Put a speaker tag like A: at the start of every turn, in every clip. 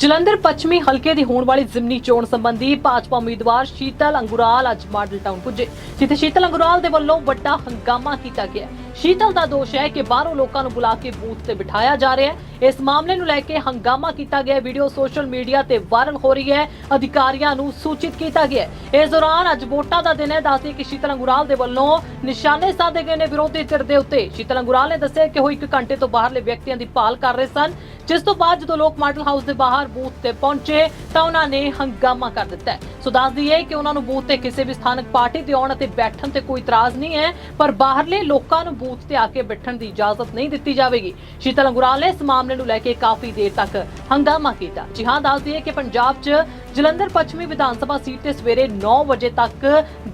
A: ਜਲੰਧਰ ਪੱਛਮੀ ਹਲਕੇ ਦੀ ਹੋਣ ਵਾਲੀ ਜ਼ਿਮਨੀ ਚੋਣ ਸੰਬੰਧੀ ਭਾਜਪਾ ਉਮੀਦਵਾਰ ਸ਼ੀਤਲ ਅੰਗੁਰਾਲ ਅੱਜ ਮਾਡਲ ਟਾਊਨ ਪੁੱਜੇ, ਜਿੱਥੇ ਸ਼ੀਤਲ ਅੰਗੁਰਾਲ ਦੇ ਵੱਲੋਂ ਵੱਡਾ ਹੰਗਾਮਾ ਕੀਤਾ ਗਿਆ ਸ਼ੀਤਲ ਦਾ ਦੋਸ਼ ਹੈ ਕਿ ਬਾਹਰੋਂ ਲੋਕਾਂ ਨੂੰ ਬੁਲਾ ਕੇ ਬੂਥ ਤੇ ਬਿਠਾਇਆ ਜਾ ਰਿਹਾ ਹੈ। ਇਸ ਮਾਮਲੇ ਨੂੰ ਲੈ ਕੇ ਹੰਗਾਮਾ ਕੀਤਾ ਗਿਆ ਵੀਡੀਓ ਸੋਸ਼ਲ ਮੀਡੀਆ ਤੇ ਵਾਇਰਲ ਹੋ ਰਹੀ ਹੈ। ਅਧਿਕਾਰੀਆਂ ਨੂੰ ਸੂਚਿਤ ਕੀਤਾ ਗਿਆ ਇਸ ਦੌਰਾਨ ਅੱਜ ਵੋਟਾਂ ਦਾ ਦਿਨ ਹੈ। ਦੱਸਦੇ ਕਿ ਸ਼ੀਤਲ ਅੰਗੁਰਾਲ ਦੇ ਵੱਲੋਂ ਨਿਸ਼ਾਨੇ ਸਾਧੇ ਗਏ ਨੇ ਵਿਰੋਧੀ ਧਿਰ ਦੇ ਉੱਤੇ। ਸ਼ੀਤਲ ਅੰਗੁਰਾਲ ਨੇ ਦੱਸਿਆ ਕਿ ਉਹ ਇੱਕ ਘੰਟੇ ਤੋਂ ਬਾਹਰਲੇ ਵਿਅਕਤੀਆਂ ਦੀ ਭਾਲ ਕਰ ਰਹੇ ਸਨ। ਜਿਸ ਤੋਂ ਬਾਅਦ ਜਦੋਂ ਲੋਕ ਮਾਡਲ ਹਾਊਸ ਦੇ ਬਾਹਰ ਬੂਥ ਤੇ ਪਹੁੰਚੇ ਤਾਂ ਉਹਨਾਂ ਨੇ ਹੰਗਾਮਾ ਕਰ ਦਿੱਤਾ ਸੋ ਦੱਸ ਦਈਏ ਕਿ ਉਹਨਾਂ ਨੂੰ ਬੂਥ ਤੇ ਕਿਸੇ ਵੀ ਸਥਾਨਕ ਪਾਰਟੀ ਤੇ ਆਉਣ ਅਤੇ ਬੈਠਣ ਤੇ ਕੋਈ ਇਤਰਾਜ਼ ਨਹੀਂ ਹੈ, ਪਰ ਬਾਹਰਲੇ ਲੋਕਾਂ ਨੂੰ ਬੂਥ ਤੇ ਆ ਕੇ ਬੈਠਣ ਦੀ ਇਜਾਜ਼ਤ ਨਹੀਂ ਦਿੱਤੀ ਜਾਵੇਗੀ। ਸ਼ੀਤਲ ਅੰਗੁਰਾਲ ਨੇ ਇਸ ਮਾਮਲੇ ਨੂੰ ਲੈ ਕੇ ਕਾਫੀ ਦੇਰ ਤੱਕ ਹੰਗਾਮਾ ਕੀਤਾ। ਜੀ ਹਾਂ ਦੱਸ ਦਈਏ ਕਿ ਪੰਜਾਬ 'ਚ ਜਲੰਧਰ ਪੱਛਮੀ ਵਿਧਾਨ ਸਭਾ ਸੀਟ ਤੇ ਸਵੇਰੇ 9 ਵਜੇ ਤੱਕ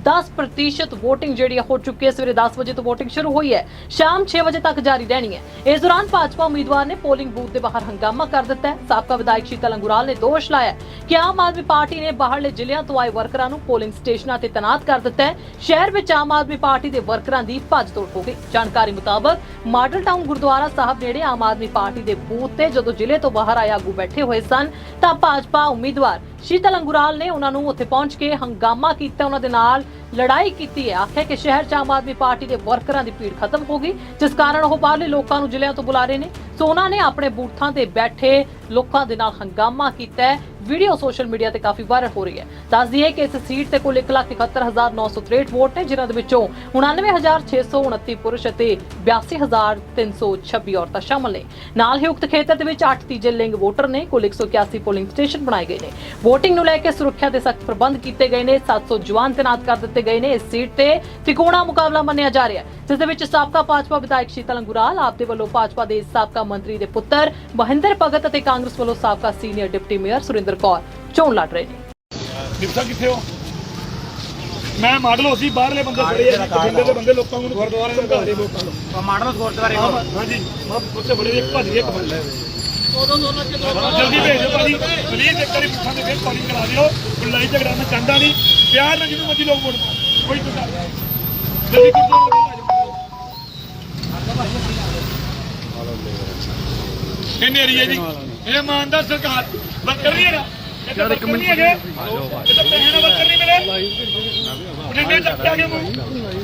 A: 10% VOTING ਜਿਹੜੀ ਹੈ ਹੋ ਚੁੱਕੀ ਹੈ। ਸਵੇਰੇ 10 ਵਜੇ ਤੋਂ VOTING ਸ਼ੁਰੂ ਹੋਈ ਹੈ। ਸ਼ਾਮ 6 ਵਜੇ ਤੱਕ ਜਾਰੀ ਰਹਿਣੀ ਹੈ। ਇਸ ਦੌਰਾਨ ਭਾਜਪਾ ਉਮੀਦਵਾਰ ਨੇ ਪੋਲਿੰਗ ਬੂਥ ਦੇ ਬਾਹਰ ਹੰਗਾਮਾ ਕਰ ਦਿੱਤਾ ਹੈ। ਸਾਬਕਾ ਵਿਧਾਇਕ ਸ਼ੀਤਲ ਅੰਗੁਰਾਲ ਨੇ ਦੋਸ਼ ਲਾਇਆ ਕਿ ਆਮ ਆਦਮੀ ਪਾਰਟੀ ਨੇ ਬਾਹਰਲੇ ਜ਼ਿਲ੍ਹਿਆਂ ਤੋਂ ਆਏ ਵਰਕਰਾਂ ਨੂੰ ਪੋਲਿੰਗ ਸਟੇਸ਼ਨਾਂ ਤੇ ਤੈਨਾਤ ਕਰ ਦਿੱਤਾ ਹੈ। ਸ਼ਹਿਰ ਵਿੱਚ ਆਮ ਆਦਮੀ ਪਾਰਟੀ ਦੇ ਵਰਕਰਾਂ ਦੀ ਭੱਜ ਤੋੜ ਹੋ ਗਈ। ਜਾਣਕਾਰੀ ਮੁਤਾਬਕ ਮਾਡਲ ਟਾਊਨ ਗੁਰਦੁਆਰਾ ਸਾਹਿਬ ਨੇੜੇ ਆਮ ਆਦਮੀ ਪਾਰਟੀ ਦੇ ਬੂਥ ਤੇ ਜਦੋਂ ਜ਼ਿਲ੍ਹੇ ਤੋਂ ਬਾਹਰ ਆਏ ਆਗੂ ਬੈਠੇ ਹੋਏ ਸਨ ਤਾਂ ਭਾਜਪਾ ਉਮੀਦਵਾਰ ਸ਼ੀਤਲ ਅੰਗੁਰਾਲ ਨੇ ਉਹਨਾਂ ਨੂੰ ਉੱਥੇ ਪਹੁੰਚ ਕੇ ਹੰਗਾਮਾ ਕੀਤਾ, ਉਹਨਾਂ ਦੇ ਨਾਲ ਲੜਾਈ ਕੀਤੀ ਹੈ। ਆਖਿਆ ਕਿ ਸ਼ਹਿਰ 'ਚ ਆਮ ਆਦਮੀ ਪਾਰਟੀ ਦੇ ਵਰਕਰਾਂ ਦੀ ਭੀੜ ਖਤਮ ਹੋ ਗਈ, ਜਿਸ ਕਾਰਨ ਉਹ ਬਾਹਰਲੇ ਲੋਕਾਂ ਨੂੰ ਜ਼ਿਲ੍ਹਿਆਂ ਤੋਂ ਬੁਲਾ ਰਹੇ ਨੇ। ਸੋ ਉਹਨਾਂ ਨੇ ਆਪਣੇ ਬੂਥਾਂ ਤੇ ਬੈਠੇ ਲੋਕਾਂ ਦੇ ਨਾਲ ਹੰਗਾਮਾ ਕੀਤਾ ਵੀਡੀਓ ਸੋਸ਼ਲ ਮੀਡੀਆ ਤੇ ਕਾਫੀ ਵਾਇਰਲ ਹੋ ਰਹੀ ਹੈ। ਦੱਸ ਦਈਏ ਕਿ ਇਸ ਸੀਟ ਤੇ ਕੁੱਲ 171963 ਵੋਟ ਨੇ, ਜਿਨ੍ਹਾਂ ਦੇ ਵਿੱਚੋਂ 99629 ਪੁਰਸ਼ ਅਤੇ 82326 ਔਰਤਾਂ ਸ਼ਾਮਲ ਨੇ। ਨਾਲ ਹੀ ਉਕਤ ਖੇਤਰ ਦੇ ਵਿੱਚ 8 ਤੀਜੇ ਲਿੰਗ ਵੋਟਰ ਨੇ, ਕੁੱਲ 181 ਪੋਲਿੰਗ ਸਟੇਸ਼ਨ ਬਣਾਏ ਗਏ ਨੇ। VOTING ਨੂੰ ਲੈ ਕੇ ਸੁਰੱਖਿਆ ਦੇ ਸਖਤ ਪ੍ਰਬੰਧ ਕੀਤੇ ਗਏ ਨੇ 700 ਜਵਾਨ ਤੈਨਾਤ ਕਰ ਦਿੱਤੇ ਗਏ ਨੇ। ਇਸ ਸੀਟ ਤੇ ਤਿਕੋਣਾ ਮੁਕਾਬਲਾ ਮੰਨਿਆ ਜਾ ਰਿਹਾ ਹੈ। ਜਿਸ ਦੇ ਵਿੱਚ ਸਾਬਕਾ ਭਾਜਪਾ ਵਿਧਾਇਕ ਸ਼ੀਤਲ ਅੰਗੁਰਾਲ, ਆਪ ਦੇ ਵੱਲੋਂ ਭਾਜਪਾ ਦੇ ਸਾਬਕਾ ਮੰਤਰੀ ਦੇ ਪੁੱਤਰ ਮਹਿੰਦਰ ਭਗਤ ਅਤੇ ਕਾਂਗਰਸ ਵੱਲੋਂ ਸਾਬਕਾ senior deputy mayor Surinder Kaur ਚੋਣ ਲੜ ਰਹੇ ਨੇ।
B: ਡਿਪਸਾ ਕਿੱਥੇ ਹੋ? ਮੈਂ ਮਾਡਲ ਹੋਸੀ ਬਾਹਰਲੇ ਬੰਦੇ ਫੜੇ ਆ ਬਠਿੰਡੇ ਦੇ ਬੰਦੇ ਲੋਕਾਂ ਨੂੰ ਗੁਰਦੁਆਰੇ ਨੂੰ ਘਾੜੇ ਲੋਕਾਂ ਨੂੰ।
C: ਮਾਡਲ ਗੁਰਦੁਆਰੇ
B: ਹਾਂ, ਹਾਂਜੀ। ਮੈਂ ਉੱਥੇ ਬੜੇ ਇੱਕ ਭੱਜ ਗਏ ਇੱਕ ਬੰਦੇ। ਜਲਦੀ ਭੇਜ ਦਿਓ ਭਾਜੀ। ਪਲੀਜ਼ ਇੱਕ ਵਾਰੀ ਪੁੱਛਾਂ ਦੇ ਫਿਰ ਕਾਲਿੰਗ ਕਰਾ ਦਿਓ। ਕੋਈ ਲੜਾਈ ਝਗੜਾ ਮੈਂ ਚਾਹੁੰਦਾ ਨਹੀਂ। ਪਿਆਰ ਨਾਲ ਜਿਹਨੂੰ ਮਰਜ਼ੀ ਲੋਕ ਵੋਟ ਕੋਈ ਤੁਸਾ ਜਲਦੀ ਗੁਰਦੁਆਰੇ ਇਹ ਨੇਰੀ ਹੈ ਜੀ? ਇਹ ਇਮਾਨਦਾਰ ਸਰਕਾਰ ਵਰਕਰ ਨਹੀਂ ਹੈਗਾ। ਵਰਕਰ ਨਹੀਂ ਹੈਗੇ। ਇਹ ਤਾਂ ਪੈਸੇ ਨਾਲ ਵਰਕਰ ਨਹੀਂ ਮਿਲੇ। ਬਠਿੰਡੇ ਚੱਕ ਕੇ ਆ ਗਏ ਮੂੰਹ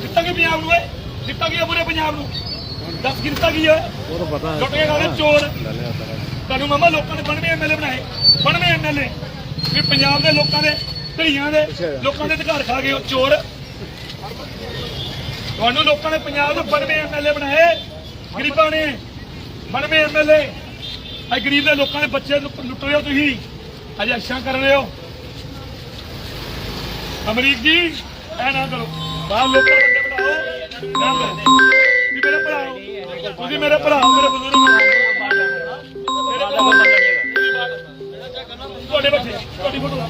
B: ਦਿੱਤਾ ਕਿ ਪੰਜਾਬ ਨੂੰ ਏ ਦਿੱਤਾ ਕੀ ਪੂਰੇ ਪੰਜਾਬ ਨੂੰ। ਦੱਸ ਗਿਰਤਾ ਕੀ ਹੈ? ਉਹ ਪਤਾ ਹੈ। ਕੇ ਖਾਣੇ ਚੋਰ। ਤੁਹਾਨੂੰ ਮਾਮਾ ਲੋਕਾਂ ਨੇ 92 ਐਮਐਲਏ ਬਣਾਏ। 92 ਐਮਐਲਏ ਵੀ ਪੰਜਾਬ ਦੇ ਲੋਕਾਂ ਦੇ ਧੀਆਂ ਦੇ ਲੋਕਾਂ ਦੇ ਅਧਿਕਾਰ ਖਾ ਗਏ ਉਹ ਚੋਰ। ਤੁਹਾਨੂੰ ਲੋਕਾਂ ਨੇ ਪੰਜਾਬ ਦੇ 92 ਐਮਐਲਏ ਬਣਾਏ। ਗਰੀਬਾਂ ਨੇ 92 ਐਮਐਲਏ ਆ ਗਰੀਬ ਦੇ ਲੋਕਾਂ ਦੇ ਬੱਚੇ ਲੁੱਟ ਰਹੇ ਹੋ ਤੁਸੀਂ। ਅਜੇ ਅੱਛਾ ਕਰ ਰਹੇ ਹੋ। ਅਮਰੀਕ ਜੀ ਐ ਨਾ ਕਰੋ। ਬਾਹਰ ਲੋਕਾਂ ਬੰਦੇ ਬਣਾਓ। ਨਾ ਮੇਰੇ ਭਰਾ ਤੁਸੀਂ ਮੇਰੇ ਭਰਾ ਮੇਰੇ ਬਜ਼ੁਰਗ ਤੁਹਾਡੇ ਬੱਚੇ, ਤੁਹਾਡੀ ਫੋਟੋ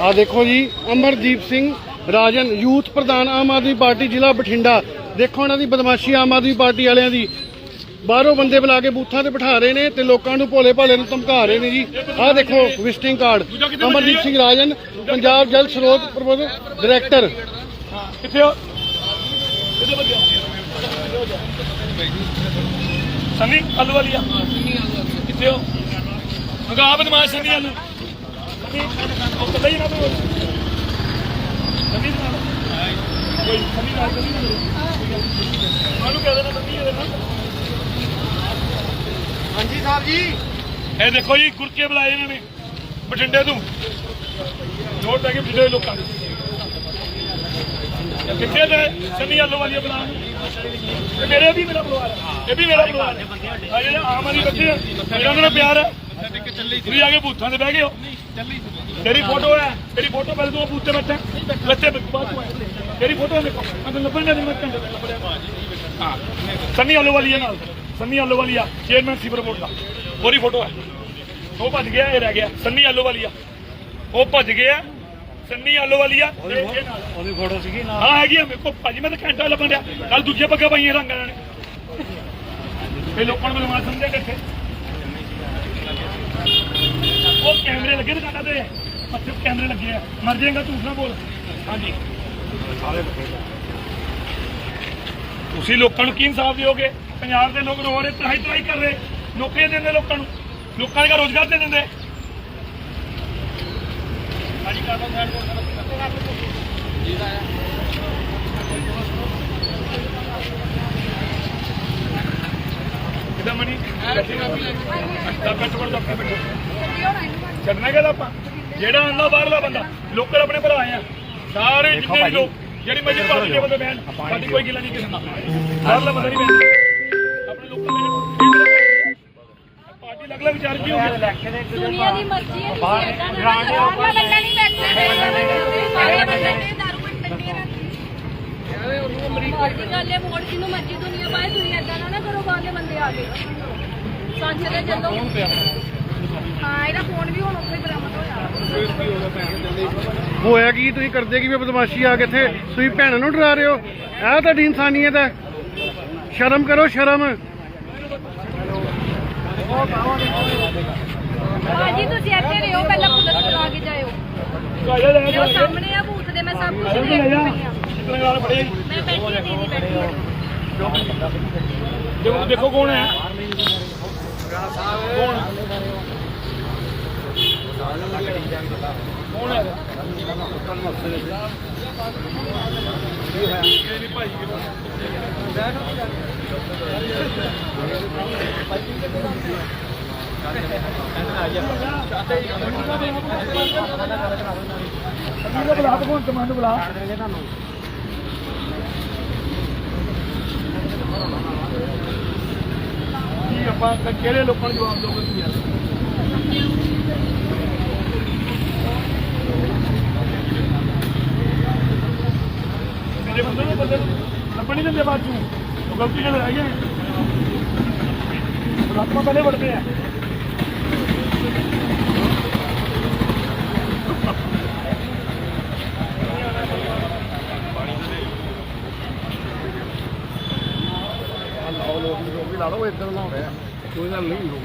C: ਆ ਦੇਖੋ ਜੀ, ਅਮਰਦੀਪ ਸਿੰਘ ਰਾਜਨ, ਯੂਥ ਪ੍ਰਧਾਨ ਆਮ ਆਦਮੀ ਪਾਰਟੀ, ਜ਼ਿਲ੍ਹਾ ਬਠਿੰਡਾ। ਦੇਖੋ ਉਹਨਾਂ ਦੀ ਬਦਮਾਸ਼ੀ ਆਮ ਆਦਮੀ ਪਾਰਟੀ ਵਾਲਿਆਂ ਦੀ। ਬਾਹਰੋਂ ਬੰਦੇ ਬੁਲਾ ਕੇ ਬੂਥਾਂ ਤੇ ਬਿਠਾ ਰਹੇ ਨੇ ਤੇ ਲੋਕਾਂ ਨੂੰ ਭੋਲੇ ਭਾਲੇ ਨੂੰ ਧਮਕਾ ਰਹੇ ਨੇ ਜੀ। ਆਹ ਦੇਖੋ ਵਿਜ਼ਿਟਿੰਗ ਕਾਰਡ ਅਮਰਦੀਪ ਸਿੰਘ ਰਾਜਨ, ਪੰਜਾਬ ਜਲ ਸਰੋਤ ਪ੍ਰਬੰਧ ਡਾਇਰੈਕਟਰ
B: ਕਿੱਥੇ ਹੋ? ਸੰਨੀ ਆਲੂ ਵਾਲੀ ਕਿੱਥੇ ਹੋ? ਮਗਾ ਬਦਮਾਸ਼ ਸੰਨੀ ਆਲੂ ਉਹ ਕੱਲਾ ਨਾ। ਤੂੰ ਸੰਨੀ ਨਾਲ ਕੋਈ ਸੰਨੀ ਨਾਲ ਸੰਨੀ ਨਾਲ ਕਹਿ ਦੇਣਾ ਸੰਨੀ ਇਹਦੇ ਨਾਲ
C: ਹਾਂਜੀ ਸਾਹਿਬ ਜੀ।
B: ਇਹ ਦੇਖੋ ਜੀ ਗੁਰਕੇ ਬੁਲਾਏ ਇਹਨਾਂ ਨੇ। ਬਠਿੰਡੇ ਤੋਂ। ਨੋਟ ਲੈ ਕੇ ਬਠਿੰਡੇ ਲੋਕਾਂ ਕਿੱਥੇ ਦੇ ਸੰਨੀ ਆਲੂ ਵਾਲੀ ਬੁਲਾ ਇਹ ਮੇਰੇ ਵੀ ਮੇਰਾ ਪਰਿਵਾਰ ਹੈ। ਇਹ ਵੀ ਮੇਰਾ ਪਰਿਵਾਰ ਹੈ। ਆ ਜਿਹੜੇ ਆਮ ਆਦਮੀ ਬੱਚੇ ਆ ਇਹਨਾਂ ਨਾਲ ਪਿਆਰ ਹੈ। ਤੁਸੀਂ ਆ ਕੇ ਬੂਥਾਂ ਤੇ ਬਹਿ ਗਏ ਹੋ। ਤੇਰੀ ਫੋਟੋ ਹੈ, ਤੇਰੀ ਫੋਟੋ ਪਹਿਲੇ ਤੂੰ ਬੂਥ ਤੇ ਬੈਠਾ। ਲੱਤੇ ਬਾਅਦ ਤੂੰ ਆਇਆ। ਤੇਰੀ ਫੋਟੋ ਦੇਖੋ। ਮੈਂ ਤੈਨੂੰ ਲੱਭਣ ਦੇ ਮੈਂ ਘੰਟੇ ਤੱਕ ਲੱਭਿਆ ਹਾਂ। ਸੰਨੀ ਵਾਲੀ ਨਾਲ। ਸੰਨੀ ਵਾਲੀ ਆ ਚੇਅਰਮੈਨ ਸੀਵਰ ਬੋਰਡ ਦਾ। ਉਹਦੀ ਫੋਟੋ ਹੈ। ਉਹ ਭੱਜ ਗਿਆ ਇਹ ਰਹਿ ਗਿਆ। ਸੰਨੀ ਵਾਲੀ ਆ ਉਹ ਭੱਜ ਗਿਆ। ਸੰਨੀ ਵਾਲੀ ਆ ਨਾਲ।
C: ਉਹਦੀ ਫੋਟੋ ਸੀਗੀ ਨਾ
B: ਹਾਂ ਹੈਗੀ ਆ। ਮੇਰੇ ਕੋਲ ਭਾਜੀ ਮੈਂ ਤਾਂ ਘੰਟਾ ਲੱਭਣ ਡਿਆ। ਕੱਲ ਦੂਜੇ ਪੱਗਾ ਪਾਈਆਂ ਰੰਗਾਂ ਨੇ ਇਹ ਲੋਕਾਂ ਨੂੰ ਬਲਵਾਨ ਸਮਝਿਆ ਕਿੱਥੇ? ਉਹ ਕੈਮਰੇ ਲੱਗੇ ਦੁਕਾਨਾਂ ਤੇ। ਅੱਛੇ ਕੈਮਰੇ ਲੱਗੇ ਆ। ਮਰ ਜਾਏਗਾ ਝੂਠ ਨਾ ਬੋਲ। ਹਾਂਜੀ। ਤੁਸੀਂ ਲੋਕਾਂ ਨੂੰ ਕੀ ਇਨਸਾਫ ਦਿਓਗੇ? ਪੰਜਾਬ ਦੇ ਲੋਕ ਰੋ ਰਹੇ ਤਰਾਈ ਤਰਾਈ ਕਰ ਰਹੇ, ਨੌਕਰੀਆਂ ਦਿੰਦੇ ਲੋਕਾਂ ਨੂੰ, ਲੋਕਾਂ ਦਾ ਰੋਜ਼ਗਾਰ ਦੇ ਦਿੰਦੇ। ਹਾਂਜੀ, ਕਰ ਲਓ ਸਾਈਡ ਕਿਦਾਂ ਮਣੀ ਛੱਡਣਾ ਕਿਹਦਾ ਆਪਾਂ? ਜਿਹੜਾ ਆਂਦਾ ਬਾਹਰਲਾ ਬੰਦਾ, ਲੋਕਲ ਆਪਣੇ ਭਰਾ ਆ। ਸਾਰੇ ਜਿੰਨੇ ਵੀ ਲੋਕ ਜਿਹੜੀ ਮਰਜ਼ੀ ਪਾਰਟੀ ਦੇ ਬੰਦੇ ਬੈਣ ਸਾਡੀ ਕੋਈ ਗਿਲਾ ਨਹੀਂ ਕਿਸੇ ਨਾਲ ਬਾਹਰਲਾ ਬੰਦਾ ਨਹੀਂ ਬੈਣ ਆਪਣੇ ਲੋਕਾਂ ਦੇ ਪਾਰਟੀ ਵਿਚਾਰ ਕੀ ਹੋ ਗਿਆ
D: ਦੁਨੀਆ ਦੀ ਮਰਜ਼ੀ ਹੈ ਬਾਹਰਲਾ ਬੰਦਾ ਨਹੀਂ ਬਾਹਰਲਾ ਬੰਦਾ ਨੇ। ਦਾਰੂ ਪੱਟਣੀ ਹੈ ਮਰਜ਼ੀ ਗੱਲ ਹੈ ਵੋਟ ਕਿਨੂੰ ਮਰਜ਼ੀ ਦੁਨੀਆ ਪਾਏ ਤੁਸੀਂ ਏਦਾਂ ਨਾ ਨਾ ਕਰੋ ਬਾਹਰਲੇ ਬੰਦੇ ਆ ਕੇ ਸੰਚ ਦੇ ਚੱਲੋ। ਹਾਂ ਇਹਦਾ ਫੋਨ ਵੀ ਹੁਣ ਉੱਥੇ ਬਰਾਮਦ ਹੋਇਆ।
C: ਹੋਇਆ ਕੀ? ਤੁਸੀਂ ਕਰਦੇ ਕੀ ਵੀ ਬਦਮਾਸ਼ੀ ਆ ਕੇ ਇੱਥੇ? ਤੁਸੀਂ ਭੈਣਾਂ ਨੂੰ ਡਰਾ ਰਹੇ ਹੋ? ਇਹ ਤੁਹਾਡੀ ਇਨਸਾਨੀਅਤ ਹੈ। ਸ਼ਰਮ ਕਰੋ ਸ਼ਰਮ।
D: ਭਾਜੀ ਤੁਸੀਂ ਇੱਥੇ ਰਹੋ ਪਹਿਲਾਂ ਪੁਲਿਸ ਬੁਲਾ ਕੇ ਜਾਇਓ।
B: ਕਾਜਾ ਲੈ
D: ਜੋ
B: ਜਾ
D: ਸਾਹਮਣੇ ਆ ਬੂਥ ਦੇ ਮੈਂ ਸਭ ਕੁਝ
B: ਲੈ
D: ਦੇਖ
B: ਜਾ।
D: ਰਹੀ ਹਾਂ।
B: ਕਿਤਨੇ ਨਾਲ ਫੜੇ?
D: ਮੈਂ ਬੈਠੀ ਦੀਦੀ ਬੈਠੀ ਹਾਂ
B: ਦੇਖੋ ਦੇਖੋ ਕੌਣ ਹੈ? ਕੌਣ? ਕੌਣ ਹੈ ਬੁਲਾ ਕੌਣ ਕਮਾਂਡ ਬੁਲਾ ਕੀ ਆਪਾਂ ਕਿਹੜੇ ਲੋਕਾਂ ਨੂੰ ਜਵਾਬ ਦੋਗੇ ਯਾਰ ਮੇਰੇ ਬੰਦੇ ਨੂੰ ਬੰਦੇ ਨੂੰ ਲੱਭਣ ਨਹੀਂ ਦਿੰਦੇ ਬਾਅਦ ਚੋਂ ਉਹ ਗਲਤੀ ਨਾਲ ਰਹਿ ਗਏ ਆਪਾਂ ਪਹਿਲੇ ਵੜਦੇ ਆ।
C: ਕੋਈ ਗੱਲ ਨਹੀਂ।